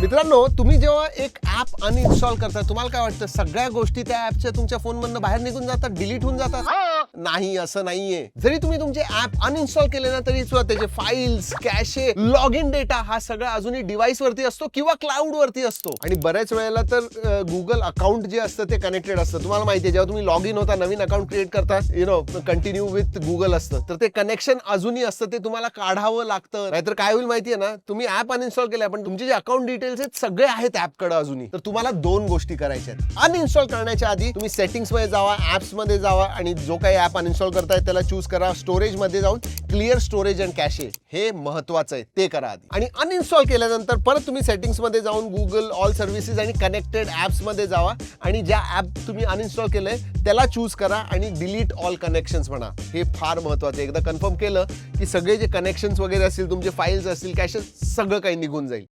मित्रांनो तुम्ही जेव्हा एक ऍप अनइन्स्टॉल करता तुम्हाला काय वाटतं? सगळ्या गोष्टी त्या ऍपच्या तुमच्या फोनमधनं बाहेर निघून जातात डिलीट होऊन जातात? नाही, असं नाहीये. जरी तुम्ही तुमचे ऍप अनइन्स्टॉल केले ना, तरी सुद्धा त्याचे files cache log in data हा सगळा अजूनही डिव्हाइस वरती असतो किंवा क्लाउड वरती असतो. आणि बऱ्याच वेळेला तर गुगल अकाउंट जे असतं ते कनेक्टेड असतं. तुम्हाला माहिती आहे, जेव्हा तुम्ही लॉग इन होता, नवीन अकाउंट क्रिएट करता you know continue with Google असतं. तर ते कनेक्शन अजूनही असतं, ते तुम्हाला काढावं लागतं. नाहीतर काय होईल ना, तुम्ही ऍप अनइन्स्टॉल केलंय, पण तुमचे जे अकाउंट डिटेल्स आहेत, सगळे आहेत ऍप कडे अजूनही. तर तुम्हाला दोन गोष्टी करायच्या आहेत. अनइन्स्टॉल करण्याच्या आधी तुम्ही सेटिंग्स मध्ये जावा ऍप्स मध्ये जावा, आणि जो काही ऍप अनइन्स्टॉल करताय, त्याला चूज़ करा स्टोरेज मध्ये जाऊन क्लिअर स्टोरेज अँड कॅशे हे महत्वाचं आहे, ते करा आधी. आणि अनइन्स्टॉल केल्यानंतर परत तुम्ही सेटिंग्स मध्ये जाऊन गुगल ऑल सर्व्हिसेस आणि कनेक्टेड ऍप्स मध्ये जावा. आणि ज्या ऍप तुम्ही अनइन्स्टॉल केलंय, त्याला चूज़ करा आणि डिलीट ऑल कनेक्शन्स म्हणा. हे फार महत्वाचं आहे. एकदा कन्फर्म केलं की सगळे जे कनेक्शन्स वगैरे असतील, तुमचे फाईल्स असतील कॅशेस सगळं काही निघून जाईल.